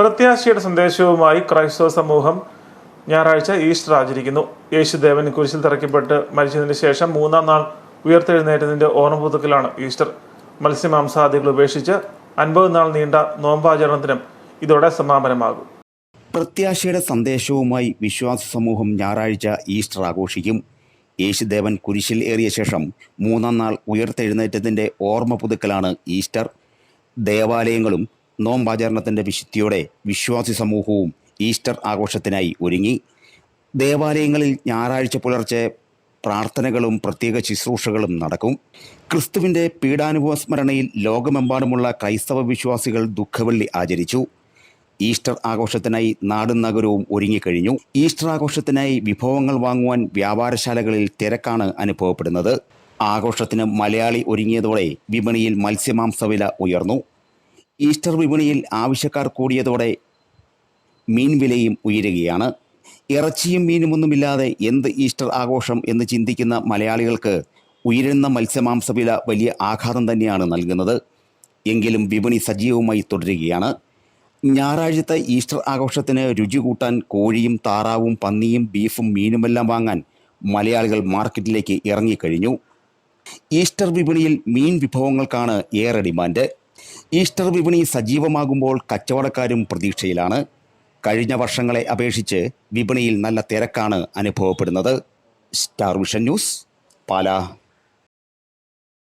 പ്രത്യാശയുടെ സന്ദേശവുമായി ക്രൈസ്തവ സമൂഹം ഞായറാഴ്ച ഈസ്റ്റർ ആചരിക്കുന്നു. യേശുദേവൻ കുരിശിൽ തിറക്കപ്പെട്ട് മരിച്ചതിന് ശേഷം മൂന്നാം നാൾ ഉയർത്തെഴുന്നേറ്റതിന്റെ ഓർമ്മപുതുക്കലാണ് ഈസ്റ്റർ. മത്സ്യമാംസാദികൾ ഉപേക്ഷിച്ച് അൻപത് നാൾ നീണ്ട നോമ്പാചരണത്തിനും ഇതോടെ സമാപനമാകും. പ്രത്യാശയുടെ സന്ദേശവുമായി വിശ്വാസ സമൂഹം ഞായറാഴ്ച ഈസ്റ്റർ ആഘോഷിക്കും. യേശുദേവൻ കുരിശിൽ ഏറിയ ശേഷം മൂന്നാം നാൾ ഉയർത്തെഴുന്നേറ്റത്തിന്റെ ഓർമ്മ പുതുക്കലാണ് ഈസ്റ്റർ. ദേവാലയങ്ങളും നോമ്പാചരണത്തിന്റെ വിശുദ്ധിയോടെ വിശ്വാസി സമൂഹവും ഈസ്റ്റർ ആഘോഷത്തിനായി ഒരുങ്ങി. ദേവാലയങ്ങളിൽ ഞായറാഴ്ച പുലർച്ചെ പ്രാർത്ഥനകളും പ്രത്യേക ശുശ്രൂഷകളും നടക്കും. ക്രിസ്തുവിന്റെ പീഡാനുഭവ സ്മരണയിൽ ലോകമെമ്പാടുമുള്ള ക്രൈസ്തവ വിശ്വാസികൾ ദുഃഖവെള്ളി ആചരിച്ചു. ഈസ്റ്റർ ആഘോഷത്തിനായി നാടും നഗരവും ഒരുങ്ങിക്കഴിഞ്ഞു. ഈസ്റ്റർ ആഘോഷത്തിനായി വിഭവങ്ങൾ വാങ്ങുവാൻ വ്യാപാരശാലകളിൽ തിരക്കാണ് അനുഭവപ്പെടുന്നത്. ആഘോഷത്തിന് മലയാളി ഒരുങ്ങിയതോടെ വിപണിയിൽ മത്സ്യമാംസ വില ഉയർന്നു. ഈസ്റ്റർ വിപണിയിൽ ആവശ്യക്കാർ കൂടിയതോടെ മീൻ വിലയും ഉയരുകയാണ്. ഇറച്ചിയും മീനുമൊന്നുമില്ലാതെ എന്ത് ഈസ്റ്റർ ആഘോഷം എന്ന് ചിന്തിക്കുന്ന മലയാളികൾക്ക് ഉയരുന്ന മത്സ്യമാംസ വില വലിയ ആഘാതം തന്നെയാണ് നൽകുന്നത്. എങ്കിലും വിപണി സജീവമായി തുടരുകയാണ്. ഞായറാഴ്ചത്തെ ഈസ്റ്റർ ആഘോഷത്തിന് രുചി കൂട്ടാൻ കോഴിയും താറാവും പന്നിയും ബീഫും മീനുമെല്ലാം വാങ്ങാൻ മലയാളികൾ മാർക്കറ്റിലേക്ക് ഇറങ്ങിക്കഴിഞ്ഞു. ഈസ്റ്റർ വിപണിയിൽ മീൻ വിഭവങ്ങൾക്കാണ് ഏറെ ഡിമാൻഡ്. ഈസ്റ്റർ വിപണി സജീവമാകുമ്പോൾ കച്ചവടക്കാരും പ്രതീക്ഷയിലാണ്. കഴിഞ്ഞ വർഷങ്ങളെ അപേക്ഷിച്ച് വിപണിയിൽ നല്ല തിരക്കാണ് അനുഭവപ്പെടുന്നത്. Star Vision News Pala.